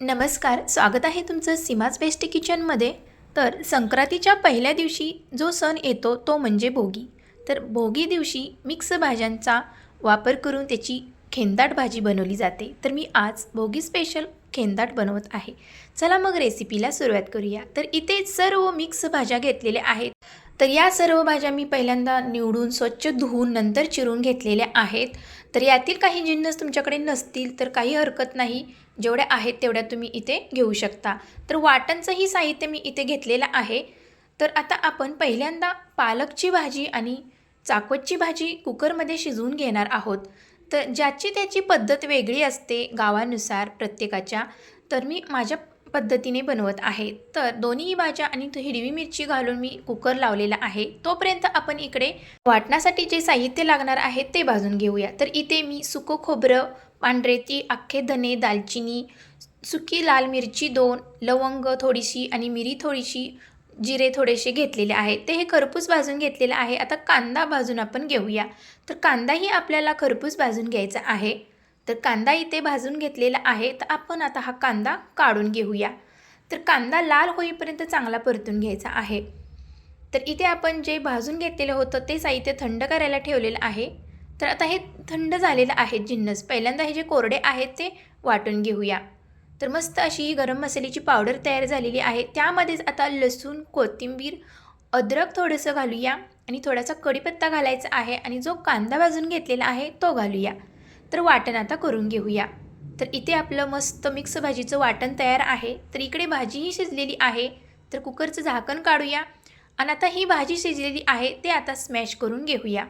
नमस्कार स्वागत आहे तुमचं सीमाज बेस्ट किचनमध्ये. तर संक्रांतीच्या पहिल्या दिवशी जो सण येतो तो म्हणजे भोगी. तर भोगी दिवशी मिक्स भाज्यांचा वापर करून त्याची खेंदाट भाजी बनवली जाते. तर मी आज भोगी स्पेशल खेंदाट बनवत आहे. चला मग रेसिपीला सुरुवात करूया. तर इथे सर्व मिक्स भाज्या घेतलेल्या आहेत. तर या सर्व भाज्या मी पहिल्यांदा निवडून स्वच्छ धुवून नंतर चिरून घेतलेल्या आहेत. तर यातील काही जिन्नस तुमच्याकडे नसतील तर काही हरकत नाही. जेवढ्या आहेत तेवढ्या तुम्ही इथे घेऊ शकता. तर वाटणचंही साहित्य मी इथे घेतलेलं आहे. तर आता आपण पहिल्यांदा पालकची भाजी आणि चाकवतची भाजी कुकरमध्ये शिजवून घेणार आहोत. तर ज्याची त्याची पद्धत वेगळी असते गावानुसार प्रत्येकाच्या तर मी माझ्या पद्धतीने बनवत आहे. तर दोन्ही भाज्या आणि तो हिरवी मिरची घालून मी कुकर लावलेला आहे. तोपर्यंत आपण इकडे वाटण्यासाठी जे साहित्य लागणार आहे ते भाजून घेऊया. तर इथे मी सुकं खोबरं पांढरे ती अख्खे धने दालचिनी सुकी लाल मिरची दोन लवंग थोडीशी आणि मिरी थोडीशी जिरे थोडेसे घेतलेले आहे. ते हे खरपूस भाजून घेतलेलं आहे. आता कांदा भाजून आपण घेऊया. तर कांदाही आपल्याला खरपूस भाजून घ्यायचा आहे. तर कांदा इथे भाजून घेतलेला आहे तर आपण आता हा कांदा काढून घेऊया. तर कांदा लाल होईपर्यंत चांगला परतून घ्यायचा आहे. तर इथे आपण जे भाजून घेतलेलं होतं ते साहित्य थंड करायला ठेवलेलं आहे. तर आता हे थंड झालेलं आहे जिन्नस. पहिल्यांदा हे जे कोरडे आहेत ते वाटून घेऊया. तर मस्त अशी ही गरम मसाल्याची पावडर तयार झालेली आहे. त्यामध्येच आता लसूण कोथिंबीर अद्रक थोडंसं घालूया आणि थोडासा कढीपत्ता घालायचा आहे आणि जो कांदा भाजून घेतलेला आहे तो घालूया. तर वाटण आता करून घेऊया. तर इथे आपलं मस्त मिक्स भाजीचं वाटण तयार आहे. तर इकडे भाजीही शिजलेली आहे. तर कुकरचं झाकण काढूया. आणि आता ही भाजी शिजलेली आहे ते आता स्मॅश करून घेऊया.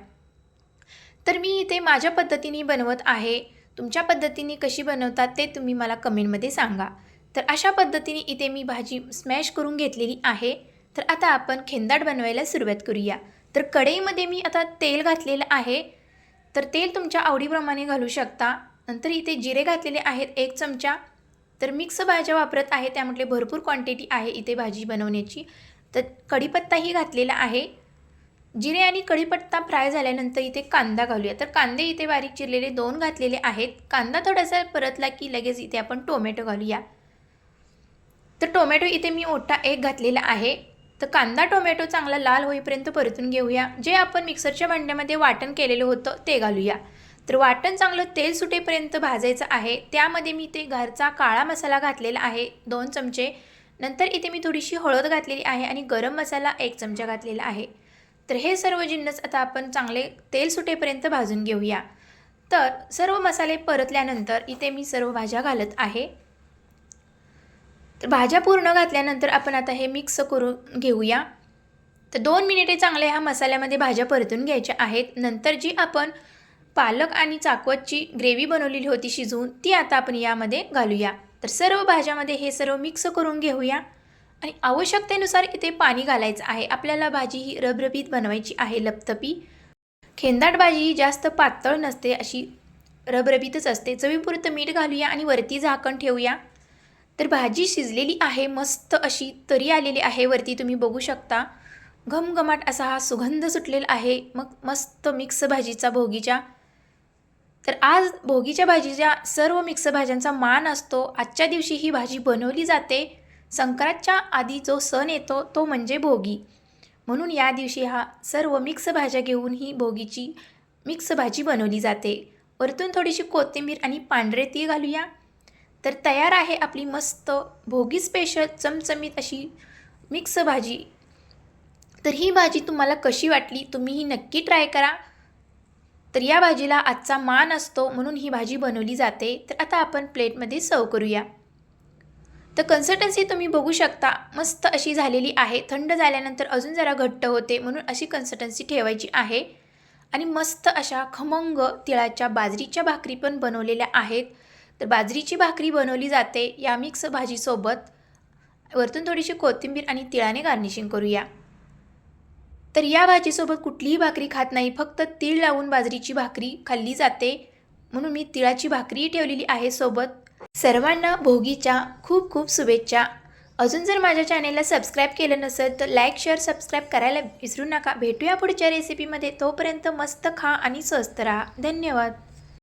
तर मी इथे माझ्या पद्धतीने बनवत आहे. तुमच्या पद्धतीने कशी बनवतात ते तुम्ही मला कमेंटमध्ये सांगा. तर अशा पद्धतीने इथे मी भाजी स्मॅश करून घेतलेली आहे. तर आता आपण खेंदाट बनवायला सुरुवात करूया. तर कढईमध्ये मी आता तेल घातलेलं आहे. तर तेल तुमच्या आवडीप्रमाणे घालू शकता. नंतर इथे जिरे घातलेले आहेत एक चमचा. तर मिक्स भाज्या वापरत आहे त्यामुळे भरपूर क्वांटिटी आहे इथे भाजी बनवण्याची. तर कढीपत्ताही घातलेला आहे. जिरे आणि कढीपत्ता फ्राय झाल्यानंतर इथे कांदा घालूया. तर कांदे इथे बारीक चिरलेले दोन घातलेले आहेत. कांदा थोडासा परतला की लगेच इथे आपण टोमॅटो घालूया. तर टोमॅटो इथे मी ओटा एक घातलेला आहे. तर कांदा टोमॅटो चांगला लाल होईपर्यंत परतून घेऊया. जे आपण मिक्सरच्या भांड्यामध्ये वाटण केलेलं होतं ते घालूया. तर वाटण चांगलं तेल सुटेपर्यंत भाजायचं आहे. त्यामध्ये मी ते घरचा काळा मसाला घातलेला आहे दोन चमचे. नंतर इथे मी थोडीशी हळद घातलेली आहे आणि गरम मसाला एक चमचा घातलेला आहे. तर हे सर्व जिन्नस आता आपण चांगले तेल सुटेपर्यंत भाजून घेऊया. तर सर्व मसाले परतल्यानंतर इथे मी सर्व भाज्या घालत आहे. तर भाज्या पूर्ण घातल्यानंतर आपण आता हे मिक्स करून घेऊया. तर दोन मिनिटे चांगले ह्या मसाल्यामध्ये भाज्या परतून घ्यायच्या आहेत. नंतर जी आपण पालक आणि चाकवतची ग्रेव्ही बनवलेली होती शिजवून ती आता आपण यामध्ये घालूया. तर सर्व भाज्यामध्ये हे सर्व मिक्स करून घेऊया. आणि आवश्यकतेनुसार इथे पाणी घालायचं आहे. आपल्याला भाजी ही रबरबीत बनवायची आहे लपतपी. खेंदाट भाजी ही जास्त पातळ नसते अशी रबरबीतच असते. चवीपुरतं मीठ घालूया आणि वरती झाकण ठेवूया. तर भाजी शिजलेली आहे मस्त अशी तरी आलेली आहे वरती तुम्ही बघू शकता. घमघमाट असा हा सुगंध सुटलेला आहे मग मस्त मिक्स भाजीचा भोगीच्या. तर आज भोगीच्या भाजीच्या सर्व मिक्स भाज्यांचा मान असतो. आजच्या दिवशी ही भाजी बनवली जाते. संक्रांतच्या आधी जो सण येतो तो म्हणजे भोगी. म्हणून या दिवशी हा सर्व मिक्स भाज्या घेऊन ही भोगीची मिक्स भाजी बनवली जाते. वरतून थोडीशी कोथिंबीर आणि पांढरे ती घालूया. तर तयार आहे आपली मस्त भोगी स्पेशल चमचमीत अशी मिक्स भाजी. तर ही भाजी तुम्हाला कशी वाटली तुम्ही ही नक्की ट्राय करा. तर या भाजीला आजचा मान असतो म्हणून ही भाजी बनवली जाते. तर आता आपण प्लेटमध्ये सर्व करूया. तर कन्सिस्टन्सी तुम्ही बघू शकता मस्त अशी झालेली आहे. थंड झाल्यानंतर अजून जरा घट्ट होते म्हणून अशी कन्सिस्टन्सी ठेवायची आहे. आणि मस्त अशा खमंग तिळाच्या बाजरीच्या भाकरी पण बनवलेल्या आहेत. तर बाजरीची भाकरी बनवली जाते. या मिक्स भाजीसोबत वरतून थोडीशी कोथिंबीर आणि तिळाने गार्निशिंग करूया. तर या भाजीसोबत कुठलीही भाकरी खात नाही. फक्त तीळ लावून बाजरीची भाकरी खाल्ली जाते. म्हणून मी तिळाची भाकरीही ठेवलेली आहे सोबत. सर्वांना भोगीच्या खूप खूप शुभेच्छा. अजून जर माझ्या चॅनेलला सबस्क्राईब केलं नसेल तर लाईक शेअर सबस्क्राईब करायला विसरू नका. भेटूया पुढच्या रेसिपीमध्ये तोपर्यंत मस्त खा आणि स्वस्त राहा. धन्यवाद.